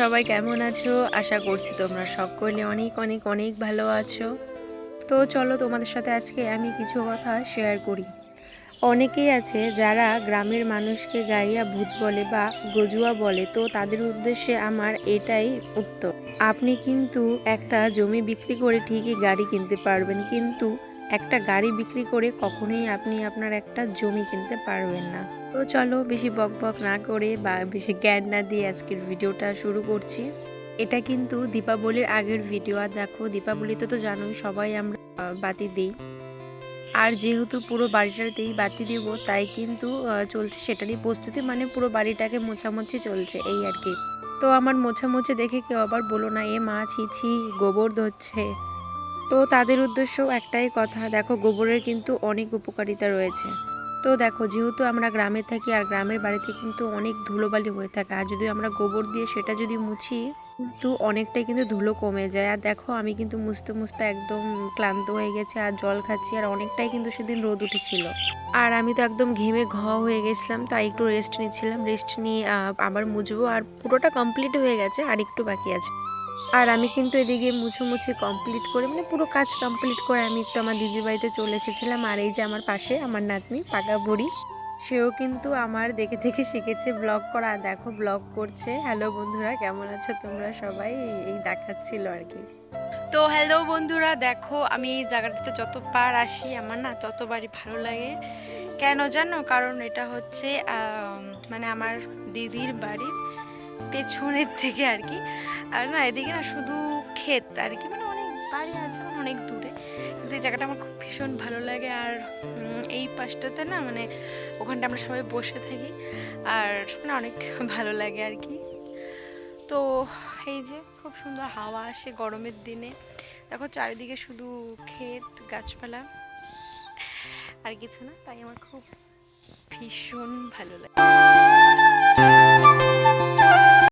সবাই কেমন আছো? আশা করছি তোমরা সকলে অনেক অনেক অনেক ভালো আছো। তো চলো তোমাদের সাথে আজকে আমি কিছু কথা শেয়ার করি। অনেকেই আছে যারা গ্রামের মানুষকে গাইয়া ভূত বলে বা গজুয়া বলে, তো তাদের উদ্দেশ্যে আমার এটাই উত্তর। আপনি কিন্তু একটা জমি বিক্রি করে ঠিকই গাড়ি কিনতে পারবেন, কিন্তু একটা গাড়ি বিক্রি করে কখনোই আপনি আপনার একটা জমি কিনতে পারবেন না। তো চলো বেশি বক বক না করে বা বেশি জ্ঞান না দিয়ে আজকের ভিডিওটা শুরু করছি। এটা কিন্তু দীপাবলির আগের ভিডিও। আর দেখো, দীপাবলিতে তো জানোই সবাই আমরা বাতি দিই। আর যেহেতু পুরো বাড়িটাতেই বাতি দিব, তাই কিন্তু চলছে সেটারই প্রস্তুতি। মানে পুরো বাড়িটাকে মোছামুছি চলছে, এই আর কি। তো আমার মোছামুছি দেখে কেউ আবার বলো না, এ মা ছিছি গোবর ধরছে। তো তাদের উদ্দেশ্য একটাই কথা, দেখো গোবরের কিন্তু অনেক উপকারিতা রয়েছে। তো দেখো, যেহেতু আমরা গ্রামে থাকি আর গ্রামের বাড়িতে কিন্তু অনেক ধুলোবালি হয়ে থাকে, আর যদি আমরা গোবর দিয়ে সেটা যদি মুছি, কিন্তু অনেকটাই কিন্তু ধুলো কমে যায়। আর দেখো, আমি কিন্তু মুছতে মুছতে একদম ক্লান্ত হয়ে গেছে আর জল খাচ্ছি, আর অনেকটাই কিন্তু সেদিন রোদ উঠেছিল। আর আমি তো একদম ঘেমে ঘ হয়ে গেছিলাম, তাই একটু রেস্ট নিচ্ছিলাম। রেস্ট নিয়ে আবার মুছবো, আর পুরোটা কমপ্লিট হয়ে গেছে, আর একটু বাকি আছে। আর আমি কিন্তু এদিকে মুছুমুছি কমপ্লিট করে মানে পুরো কাজ কমপ্লিট করে আমি একটু আমার দিদির বাড়িতে চলে এসেছিলাম। আর এই যে আমার পাশে আমার নাতনি, পাকা বুড়ি, সেও কিন্তু আমার দেখে দেখে শিখেছে ব্লগ করা। দেখো ব্লগ করছে। হ্যালো বন্ধুরা, কেমন আছো তোমরা সবাই? এই- এই দেখাচ্ছিল আর কি। তো হ্যালো বন্ধুরা, দেখো আমি এই জায়গাটাতে যতবার আসি, আমার না ততবারই ভালো লাগে। কেন জানো? কারণ এটা হচ্ছে মানে আমার দিদির বাড়ির পেছনের থেকে আর কি। আর না, এদিকে না শুধু ক্ষেত আর কি মানে অনেক বাড়ি আছে মানে অনেক দূরে। কিন্তু এই জায়গাটা আমার খুব ভীষণ ভালো লাগে। আর এই পাশটাতে না মানে ওখানটা আমরা সবাই বসে থাকি। আর মানে অনেক ভালো লাগে আর কি। তো এই যে খুব সুন্দর হাওয়া আসে গরমের দিনে। দেখো চারিদিকে শুধু ক্ষেত, গাছপালা আর কিছু না, তাই আমার খুব ভীষণ ভালো লাগে।